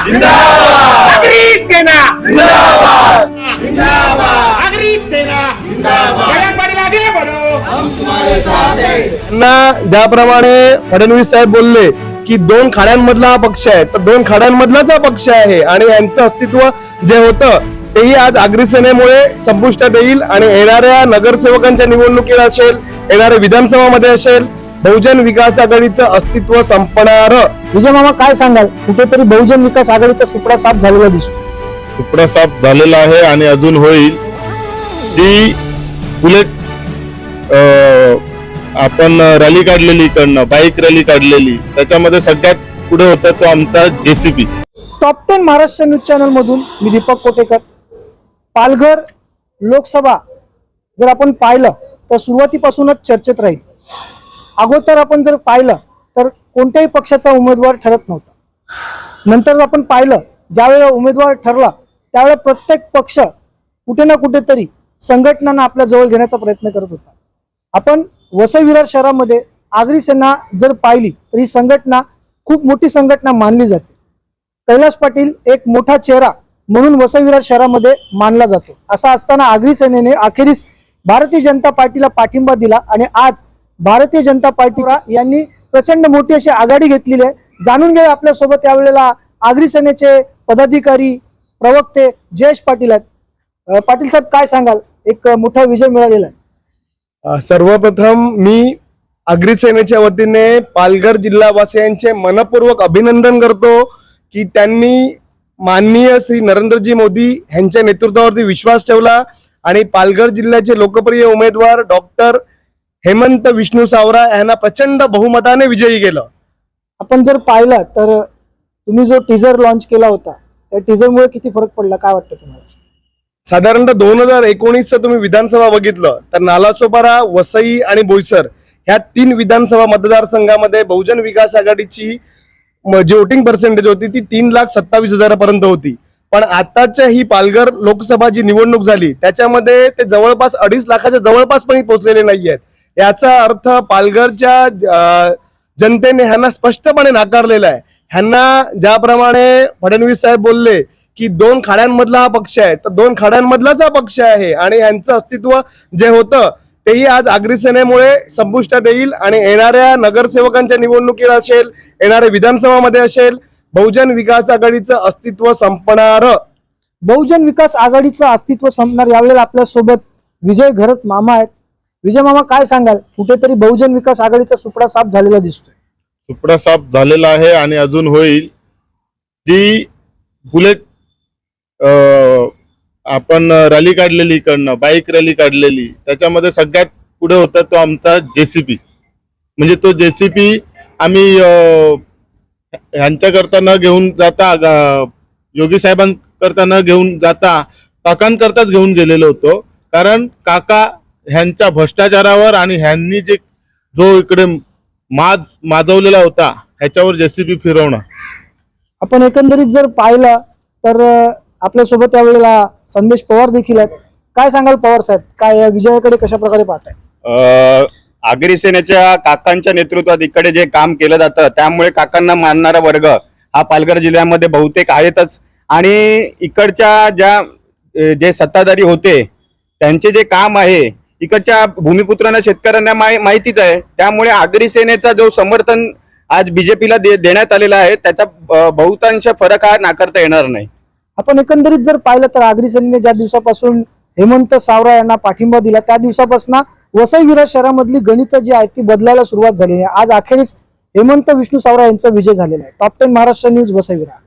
आगरी सेना! आगरी सेना! त्यांना ज्याप्रमाणे फडणवीस साहेब बोलले की दोन खाड्यांमधला हा पक्ष आहे. तर दोन खाड्यांमधलाच हा पक्ष आहे आणि यांचं अस्तित्व जे होतं तेही आज आगरी सेनेमुळे संपुष्टात येईल आणि येणाऱ्या नगरसेवकांच्या निवडणुकीत असेल येणाऱ्या विधानसभामध्ये असेल बहुजन विकास आघाडीचं अस्तित्व संपणार. विजय मामा काय सांगाल? कुठेतरी बहुजन विकास आघाडीचा सुपडा साफ झालेला दिसतो. तुकडा साफ झालेला आहे आणि अजून होईल. जी बुलेट अं, आपण रॅली काढलेली इकडनं बाईक रॅली काढलेली त्याच्यामध्ये सगळ्यात पुढे होता तो आमचा JCP top ten Maharashtra news channel मधून मी दीपक कोटेकर. पालघर लोकसभा जर आपण पाहिलं तर सुरुवातीपासूनच चर्चेत राहील. अगोदर आपण जर पाहिलं तर कोणत्याही पक्षाचा उमेदवार ठरत नव्हता. नंतर आपण पाहिलं ज्यावेळेला उमेदवार ठरला त्यावेळेला प्रत्येक पक्ष कुठे ना कुठेतरी संघटनांना आपल्या जवळ घेण्याचा प्रयत्न करत होता. आपण वसई विरार शहरामध्ये आगरी सेना जर पाहिली तर ही संघटना खूप मोठी संघटना मानली जाते. कैलास पाटील एक मोठा चेहरा म्हणून वसई विरार शहरामध्ये मानला जातो. असा असताना आगरी सेनेने अखेरीस भारतीय जनता पार्टीला पाठिंबा दिला आणि आज भारतीय जनता पार्टी यांनी प्रचंड मोठी अशी आघाडी घेतलेली आहे. जाणून घ्या आपल्यासोबत त्यावेळेला यावेळेला आगरी सेनेचे पदाधिकारी प्रवक्ते जयेश पाटील आहेत. पाटील साहेब काय सांगाल? एक मोठा विजय मिळालेला आहे. सर्वप्रथम मी आगरी सेनेच्या वतीने पालघर जिल्हावासियांचे मनपूर्वक अभिनंदन करतो की त्यांनी माननीय श्री नरेंद्रजी मोदी यांच्या नेतृत्वावरती विश्वास ठेवला आणि पालघर जिल्ह्याचे लोकप्रिय उमेदवार डॉक्टर हेमंत विष्णू सावरा यांना प्रचंड बहुमताने विजयी केलं. आपण जर पाहिलं तर तुम्ही जो टीजर लॉन्च केला होता त्या टीजरमुळे किती फरक पडला? काय वाटतं तुम्हाला? साधारणतः दोन हजार एकोणीसचं तुम्ही विधानसभा बघितलं तर नालासोपारा वसई आणि बोईसर ह्या तीन विधानसभा मतदारसंघामध्ये बहुजन विकास आघाडीची जी वोटिंग पर्सेंटेज होती ती तीन लाख सत्तावीस हजारापर्यंत होती. पण आताच्या ही पालघर लोकसभा जी निवडणूक झाली त्याच्यामध्ये ते जवळपास अडीच लाखाच्या जवळपास पण पोहोचलेले नाही आहेत याचा अर्थ पालघरच्या जनतेने ह्यांना स्पष्टपणे नाकारलेला आहे. ह्यांना ज्याप्रमाणे फडणवीस साहेब बोलले की दोन खाड्यांमधला हा पक्ष आहे तर दोन खाड्यांमधलाच हा पक्ष आहे आणि ह्यांचं अस्तित्व जे होतं तेही आज आगरी संपुष्टात येईल आणि येणाऱ्या नगरसेवकांच्या निवडणुकीत असेल येणाऱ्या विधानसभामध्ये असेल बहुजन विकास आघाडीचं अस्तित्व संपणार. बहुजन विकास आघाडीचं अस्तित्व संपणार यावेळेला आपल्यासोबत विजय घरत मामा आहेत. विजय मामा काय सांगाल? कुठेतरी बहुजन विकास आघाडीचा सुपडा साफ झालेला दिसतोय. सुपडा साफ झालेला आहे आणि अजून होईल. जी बुलेट आपण रॅली काढलेली इकडनं बाईक रॅली काढलेली त्याच्यामध्ये सगळ्यात पुढे होता तो आमचा जेसीपी म्हणजे तो जेसीपी आम्ही ह्यांच्याकरता न घेऊन जाता योगी साहेबांकरता न घेऊन जाता काकांकरताच घेऊन गेलेलो होतो. कारण काका ह्यांच्या भ्रष्टाचारावर आणि ह्यांनी जे जो इकडे माज माजवलेला होता ह्याच्यावर जेसीबी फिरवणं. आपण एकंदरीत जर पाहिलं तर अं, आपल्यासोबत यावेळेला संदेश पवार देखील आहेत. काय सांगाल पवार साहेब? काय या विजयाकडे कशा प्रकारे पाहताय आगरी सेनेच्या काकांच्या नेतृत्वात इकडे जे काम केलं जातं त्यामुळे काकांना मानणारा वर्ग हा पालघर जिल्ह्यामध्ये बहुतेक आहेतच. आणि इकडच्या ज्या जे सत्ताधारी होते त्यांचे जे काम आहे इकडच्या भूमिपुत्रांना शेतकऱ्यांना माहितीच आहे. त्यामुळे आगरी सेनेचा जो समर्थन आज बीजेपीला दे, देण्यात आलेला आहे त्याचा बहुतांश फरक हा नाकारता येणार नाही. आपण एकंदरीत जर पाहिलं तर आगरी सेनेने ज्या दिवसापासून हेमंत सावरा यांना पाठिंबा दिला त्या दिवसापासून वसई विरार शहरामधली गणित जी आहेत ती बदलायला सुरुवात झाली आहे. आज अखेरीस हेमंत विष्णू सावरा यांचा विजय झालेला आहे. Top ten Maharashtra news Vasai Virar